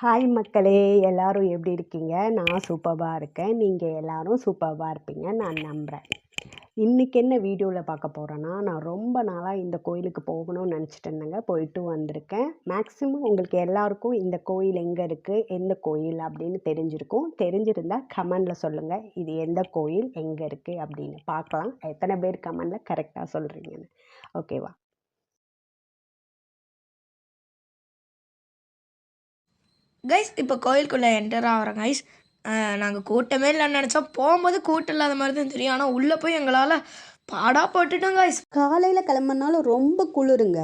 Hi மக்களே எல்லோரும் எப்படி இருக்கீங்க? நான் சூப்பராக இருக்கேன். நீங்கள் எல்லாரும் சூப்பராக இருப்பீங்க. நான் நம்புகிறேன் இன்றைக்கி என்ன வீடியோவில் பார்க்க போகிறேன்னா நான் ரொம்ப நாளாக இந்த கோயிலுக்கு போகணும்னு நினச்சிட்டு இருந்தேங்க. போயிட்டு வந்திருக்கேன். மேக்ஸிமம் உங்களுக்கு எல்லாருக்கும் இந்த கோயில் எங்கே இருக்குது எந்த கோயில் அப்படின்னு தெரிஞ்சிருக்கும். தெரிஞ்சிருந்தால் கமெண்டில் சொல்லுங்கள் இது எந்த கோயில்? எங்கே இருக்குது அப்படின்னு. பார்க்கலாம். எத்தனை பேர் கமெண்டில் கரெக்டாக சொல்கிறீங்கன்னு ஓகேவா கைஸ் இப்போ கோயிலுக்குள்ளே என்டர் ஆகிறோம் கைஸ் நாங்கள் கூட்டமே இல்லைன்னு நினச்சோம். போகும்போது கூட்டம் இல்லாத மாதிரி தான் தெரியும். ஆனால் உள்ளே போய் எங்களால் பாடா போட்டுட்டோம் கைஸ் காலையில் கிளம்புனாலும் ரொம்ப குளிருங்க.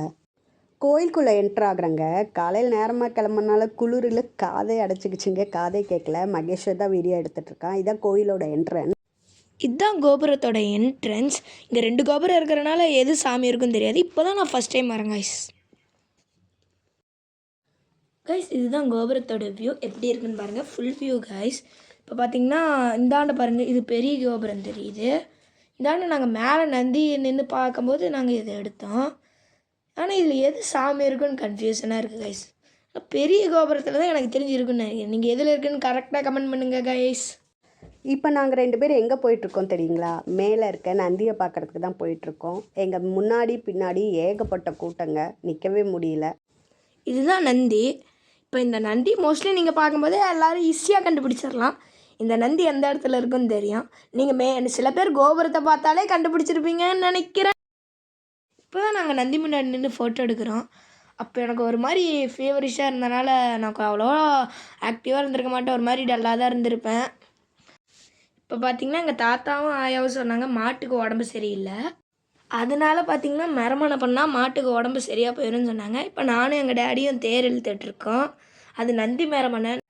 கோயிலுக்குள்ளே என்ட்ரு ஆகுறேங்க. காலையில் நேரமாக கிளம்புனால குளிரில் காதை அடைச்சிக்கிச்சுங்க. காதை கேட்கல. மகேஸ்வர் தான் வீடியோ எடுத்துகிட்டு இருக்கான். இதான் கோயிலோட என்ட்ரன் இதுதான் கோபுரத்தோட என்ட்ரன்ஸ் இங்கே ரெண்டு கோபுரம் இருக்கிறனால எது சாமி இருக்குன்னு தெரியாது. இப்போ தான் நான் ஃபஸ்ட் டைம் வரேன் கைஸ் கைஸ் இதுதான் கோபுரத்தோட வியூ எப்படி இருக்குன்னு பாருங்கள் ஃபுல் வியூ கைஸ் இப்போ பார்த்தீங்கன்னா இந்தாண்ட பாருங்கள் இது பெரிய கோபுரம் தெரியுது. இந்தாண்ட நாங்கள் மேலே நந்தி நின்று பார்க்கும்போது நாங்கள் இதை எடுத்தோம். ஆனால் இதில் எது சாமி இருக்குன்னு கன்ஃபியூஷனாக இருக்குது கைஸ் பெரிய கோபுரத்தில் தான் எனக்கு தெரிஞ்சு இருக்குன்னு நினைக்கிறேன். நீங்கள் எதில் இருக்குன்னு கரெக்டாக கமெண்ட் பண்ணுங்கள் கைஸ் இப்போ நாங்கள் ரெண்டு பேரும் எங்கே போயிட்டுருக்கோம் தெரியுங்களா? மேலே இருக்க நந்தியை பார்க்குறதுக்கு தான் போயிட்டுருக்கோம். எங்கள் முன்னாடி பின்னாடி ஏகப்பட்ட கூட்டங்க நிற்கவே முடியல. இதுதான் நந்தி. இப்போ இந்த நந்தி மோஸ்ட்லி நீங்கள் பார்க்கும்போது எல்லோரும் ஈஸியாக கண்டுபிடிச்சிடலாம். இந்த நந்தி எந்த இடத்துல இருக்குன்னு தெரியும். நீங்கள் மே சில பேர் கோபுரத்தை பார்த்தாலே கண்டுபிடிச்சிருப்பீங்கன்னு நினைக்கிறேன். இப்போ தான் நாங்கள் நந்தி முன்னாடி நின்று ஃபோட்டோ எடுக்கிறோம். அப்போ எனக்கு ஒரு மாதிரி ஃபீவரிஷாக இருந்தனால நான் அவ்வளோ ஆக்டிவாக இருந்திருக்க மாட்டேன். ஒரு மாதிரி டல்லாக தான் இருந்திருப்பேன். இப்போ பார்த்தீங்கன்னா எங்கள் தாத்தாவும் ஆயாவும் சொன்னாங்க மாட்டுக்கு உடம்பு சரியில்லை. அதனால் பார்த்திங்கன்னா மரமணம் பண்ணால் மாட்டுக்கு உடம்பு சரியாக போயிடும்னு சொன்னாங்க. இப்போ நானும் எங்கள் டேடியும் தேர் இழுத்துட்ருக்கோம் அது நந்தி மரமணன்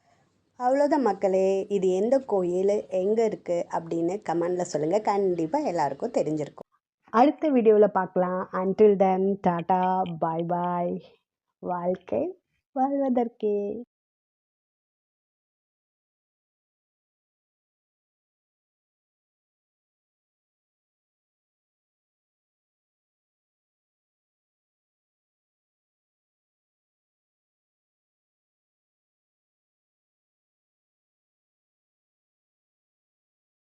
அவ்வளோதான் மக்களே. இது எந்த கோயில்? எங்கே இருக்குது அப்படின்னு கமெண்டில் சொல்லுங்கள் கண்டிப்பாக எல்லாருக்கும் தெரிஞ்சிருக்கும். அடுத்த வீடியோவில் பார்க்கலாம். அன்டில் தென் டாட்டா பாய் பாய் வாழ்க்கை வாழ்வதற்கே.